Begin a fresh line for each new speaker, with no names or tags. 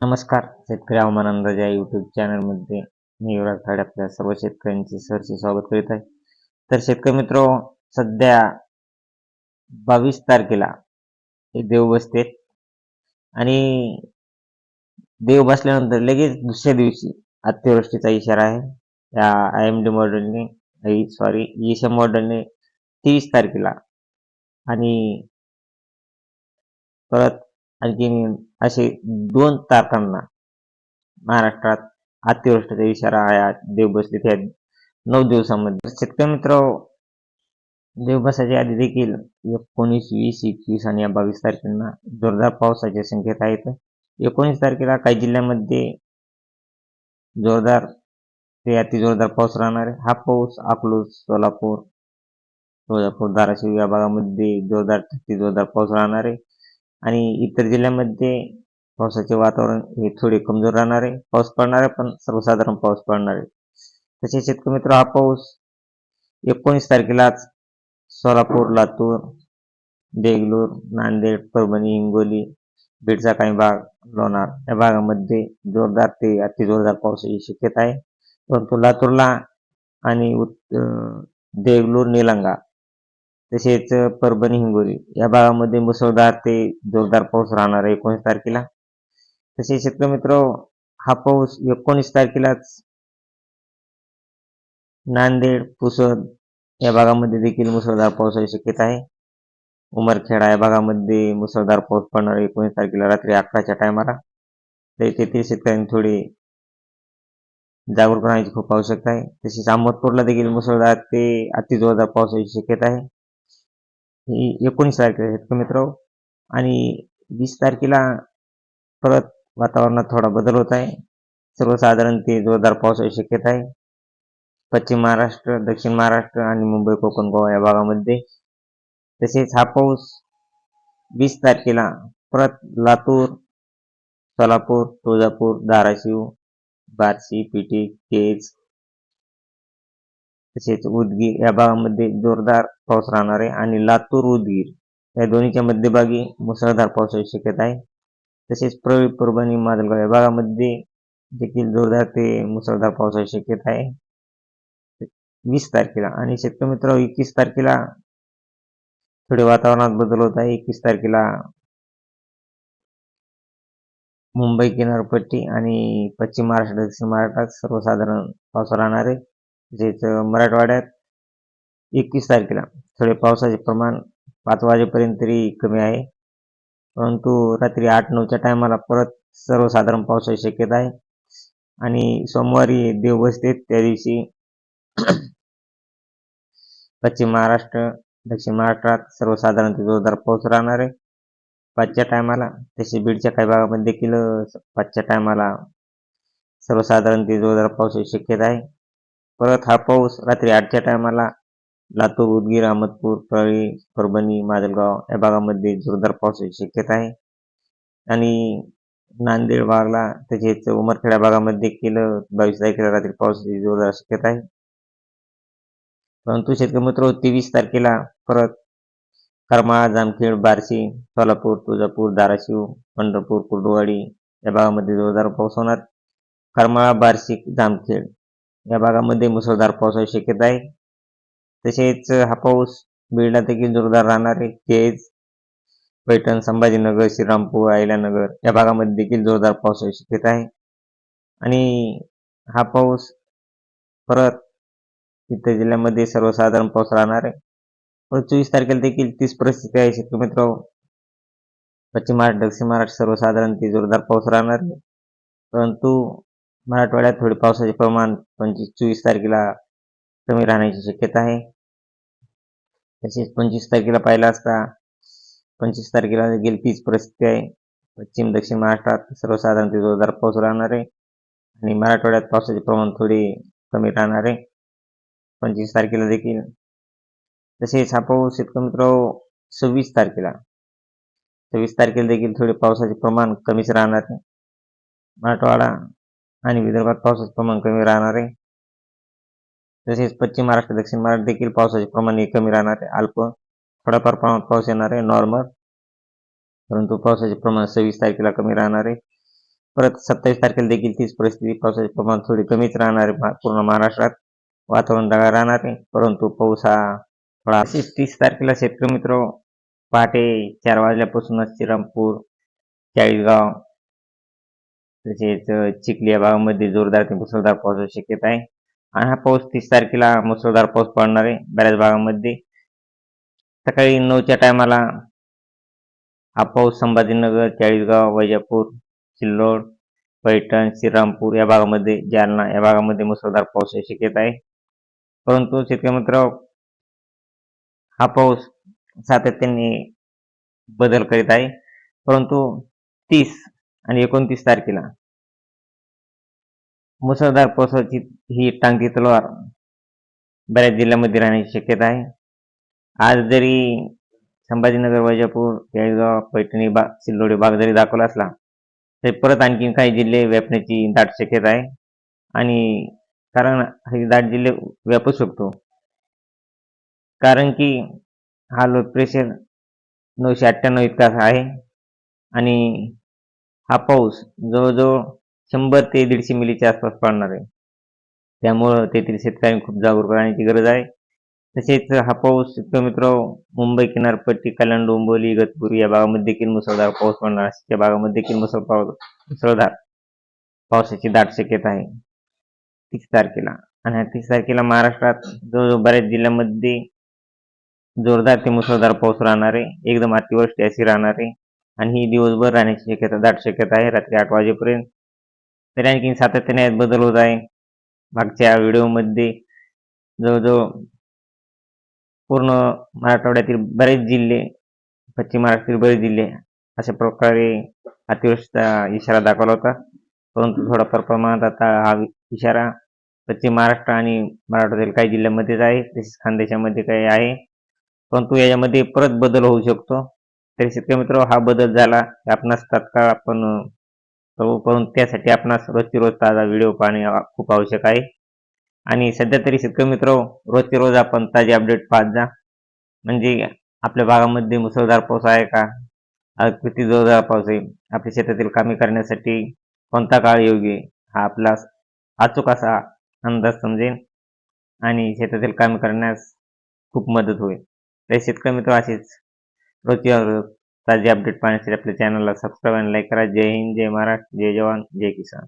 नमस्कार शेतकरी हवामान अंदाज या युट्यूब चॅनलमध्ये मी युवराज खाडे आपल्या सर्व शेतकऱ्यांचे सहर्ष स्वागत करीत आहे. तर शेतकरी मित्र सध्या बावीस तारखेला हे देव बसते आणि देव बसल्यानंतर लगेच दुसऱ्या दिवशी अतिवृष्टीचा इशारा आहे. या आय एम डी मॉडेलने सॉरी एस मॉडेलने तेवीस तारखेला आणि परत आणखी असे दोन तारखांना महाराष्ट्रात अतिवृष्टीचा इशारा आहे. देव बसले त्या नऊ दिवसामध्ये. शेतकरी मित्र देवबसाच्या आधी देखील एकोणीस वीस एकवीस आणि या बावीस तारखेला जोरदार पावसाचे संकेत आहेत. एकोणीस तारखेला काही जिल्ह्यामध्ये जोरदार ते अति जोरदार पाऊस राहणार आहे. हा पाऊस अकलूज सोलापूर तुळजापूर धाराशिव या भागामध्ये जोरदार ते जोरदार पाऊस राहणार आहे. आणि इतर जिल्ह्यामध्ये पावसाचे वातावरण हे थोडे कमजोर राहणार आहे. पाऊस पडणार आहे पण सर्वसाधारण पाऊस पडणार आहे. तसेच शेतकरी मित्र हा पाऊस एकोणीस तारखेलाच सोलापूर लातूर देगलूर नांदेड परभणी हिंगोली बीडचा काही भाग लोणार. या भागामध्ये जोरदार ते अति जोरदार पावसाची शक्यता आहे. परंतु लातूरला आणि देगलूर निलंगा तसेच परभणी हिंगोली या भागामध्ये मुसळधार ते जोरदार पाऊस राहणार आहे एकोणीस तारखेला. तसेच शेतकरी मित्र हा पाऊस एकोणीस तारखेलाच नांदेड पुसद या भागामध्ये देखील मुसळधार पावसाची शक्यता आहे. उमरखेडा या भागामध्ये मुसळधार पाऊस पडणार आहे एकोणीस तारखेला रात्री अकराच्या टायमाला. तर तेथील शेतकऱ्यांनी थोडी जागरूक राहण्याची खूप आवश्यकता आहे. तसेच अहमदपूरला देखील मुसळधार ते अतिजोरदार पावसाची शक्यता आहे. ही एकोणीस तारखेला शेतकरी मित्र आणि वीस तारखेला परत वातावरणात थोडा बदल होत आहे. सर्वसाधारण ते जोरदार पावसाची शक्यता आहे. पश्चिम महाराष्ट्र दक्षिण महाराष्ट्र आणि मुंबई कोकण गोवा या भागामध्ये. तसेच हा पाऊस वीस तारखेला परत लातूर सोलापूर तुळजापूर धाराशिव बार्शी पिटी केज तसेच उदगीर या भागामध्ये जोरदार पाऊस राहणार आहे आणि लातूर उदगीर या दोन्हीच्या मध्यभागी मुसळधार पावसाची शक्यता आहे. तसेच प्रवी परभणी माजलगाव या भागामध्ये देखील जोरदार ते मुसळधार पावसाची शक्यता आहे. वीस तारखेला आणि शेतकरी मित्र एकवीस तारखेला थोडे वातावरणात बदल होत आहे. एकवीस तारखेला मुंबई किनारपट्टी आणि पश्चिम महाराष्ट्र दक्षिण महाराष्ट्रात सर्वसाधारण पाऊस राहणार आहे. जेच मराठवाड्यात एकवीस तारखेला थोडे पावसाचे प्रमाण पाच वाजेपर्यंत तरी कमी आहे. परंतु रात्री आठ नऊच्या टायमाला परत सर्वसाधारण पावसाची शक्यता आहे. आणि सोमवारी देव बसते त्या दिवशी पश्चिम महाराष्ट्र दक्षिण महाराष्ट्रात सर्वसाधारण जोरदार पाऊस राहणार आहे. पाचच्या टायमाला तसे बीडच्या काही भागामध्ये देखील पाचच्या टायमाला सर्वसाधारण ते जोरदार पावसाची शक्यता आहे. परत हा पाऊस रात्री आठच्या टायमाला लातूर उदगीर अहमदपूर परळी परभणी माजलगाव या भागामध्ये जोरदार पावसाची शक्यता आहे. आणि नांदेड भागला तसेच उमरखेडा भागामध्ये केलं बावीस तारखेला रात्री पावसाची जोरदार शक्यता आहे. परंतु शेतकरी मित्र तेवीस तारखेला परत करमाळा जामखेड बार्शी सोलापूर तुळजापूर धाराशिव पंढरपूर कुर्डुवाडी या भागामध्ये जोरदार पाऊस होणार. करमाळा बार्शी जामखेड या भागामध्ये मुसळधार पावसाची शक्यता आहे. तसेच हा पाऊस बीडला देखील जोरदार राहणार आहे. केज पैठण संभाजीनगर श्रीरामपूर आयलानगर या भागामध्ये देखील जोरदार पावसाची शक्यता आहे. आणि हा पाऊस परत इतर जिल्ह्यामध्ये सर्वसाधारण पाऊस राहणार आहे. परत चोवीस तारखेला देखील तीच परिस्थिती आहे. शेतकरी मित्र पश्चिम महाराष्ट्र दक्षिण महाराष्ट्र सर्वसाधारण ती जोरदार पाऊस राहणार आहे. परंतु मराठवाड्यात थोडे पावसाचे प्रमाण पंचवीस चोवीस तारखेला कमी राहण्याची शक्यता आहे. तसेच पंचवीस तारखेला पाहिला असता पंचवीस तारखेला देखील तीच परिस्थिती आहे. पश्चिम दक्षिण महाराष्ट्रात सर्वसाधारण ते जोरदार पाऊस राहणार आहे आणि मराठवाड्यात पावसाचे प्रमाण थोडे कमी राहणार आहे. पंचवीस तारखेला देखील. तसेच हा पाऊस शेतकमित्र हो, सव्वीस तारखेला. सव्वीस तारखेला देखील थोडे पावसाचे प्रमाण कमीच राहणार आहे. मराठवाडा आणि विदर्भात पावसाचे प्रमाण कमी राहणार आहे. तसेच पश्चिम महाराष्ट्र दक्षिण महाराष्ट्र देखील पावसाचे प्रमाण हे कमी राहणार आहे. अल्प थोडाफार प्रमाणात पाऊस येणार आहे नॉर्मल परंतु पावसाचे प्रमाण सव्वीस तारखेला कमी राहणार आहे. परत सत्तावीस तारखेला देखील तीच परिस्थिती पावसाचे प्रमाण थोडी कमीच राहणार आहे पूर्ण महाराष्ट्रात. वातावरण ढगाळ राहणार आहे परंतु पाऊस हा थोडा तीस तारखेला शेतकरी मित्र पहाटे चार वाजल्यापासूनच श्रीरामपूर चाळीसगाव तसेच चिखली या भागामध्ये जोरदार ते मुसळधार पावसाची शक्यता आहे. आणि हा पाऊस तीस तारखेला मुसळधार पाऊस पडणार आहे बऱ्याच भागामध्ये. सकाळी नऊच्या टायमाला हा पाऊस संभाजीनगर चाळीसगाव वैजापूर सिल्लोड पैठण श्रीरामपूर या भागामध्ये जालना या भागामध्ये मुसळधार पावसाची शक्यता आहे. परंतु शेतकरी मित्र हा पाऊस सातत्याने बदल करीत आहे. परंतु तीस आणि एकोणतीस तारखेला मुसळधार पावसाची ही टांगती तलवार बऱ्याच जिल्ह्यामध्ये राहण्याची शक्यता आहे. आज जरी संभाजीनगर वैजापूर केळगाव पैठणी बाग सिल्लोडी भाग जरी दाखवला असला तरी परत आणखीन काही जिल्हे व्यापण्याची दाट शक्यता आहे. आणि कारण हे दाट जिल्हे व्यापू शकतो. कारण की हा लो प्रेशर नऊशे अठ्ठ्याण्णव इतका आहे. आणि हा पाऊस जवळजवळ शंभर ते दीडशे मिलीच्या आसपास पडणार आहे. त्यामुळं तेथील शेतकऱ्यांनी खूप जागरूक राहण्याची गरज आहे. तसेच हा पाऊस मित्र मुंबई किनारपट्टी कल्याण डोंबिवली इगतपुरी या भागामध्ये देखील मुसळधार पाऊस पडणार आहे. भागामध्ये देखील मुसळ पाऊस मुसळधार पावसाची दाट शक्यता आहे. तीस तारखेला आणि तीस तारखेला महाराष्ट्रात जवळजवळ बऱ्याच जिल्ह्यामध्ये जोरदार ते मुसळधार पाऊस राहणार आहे. एकदम अतिवृष्टी अशी राहणार आहे. आणि ही दिवसभर राहण्याची शक्यता दाट शक्यता आहे. रात्री आठ वाजेपर्यंत तरी आणखी सातत्याने यात बदल होत आहे. मागच्या व्हिडिओमध्ये जवळजवळ पूर्ण मराठवाड्यातील बरेच जिल्हे पश्चिम महाराष्ट्रातील बरेच जिल्हे अशा प्रकारे अतिवृष्टीचा इशारा दाखवला होता. परंतु थोडाफार प्रमाणात आता हा इशारा पश्चिम महाराष्ट्र आणि मराठवाड्यातील काही जिल्ह्यांमध्येच आहे. तसेच खानदेशामध्ये काही आहे. परंतु याच्यामध्ये परत बदल होऊ शकतो. तरी शेतकरी मित्र हा बदल झाला. आपणास तात्काळ आपण करून त्यासाठी आपणास रोजची रोज ताजा व्हिडिओ पाहणे खूप आवश्यक आहे. आणि सध्या तरी शेतकरी मित्र रोजचे रोज आपण ताजे अपडेट पाहत जा. म्हणजे आपल्या भागामध्ये मुसळधार पाऊस आहे का? किती जोरदार पाऊस आहे. आपल्या शेतातील कामे करण्यासाठी कोणता काळ योग्य? हा आपला अचूक असा अंदाज समजेल आणि शेतातील कामे करण्यास खूप मदत होईल. तर शेतकरी मित्र असेच रोजची रोज ताजे अपडेट पाहण्यासाठी आपल्या चॅनलला सबस्क्राईब आणि लाईक करा जय हिंद जय महाराष्ट्र जय जवान जय किसान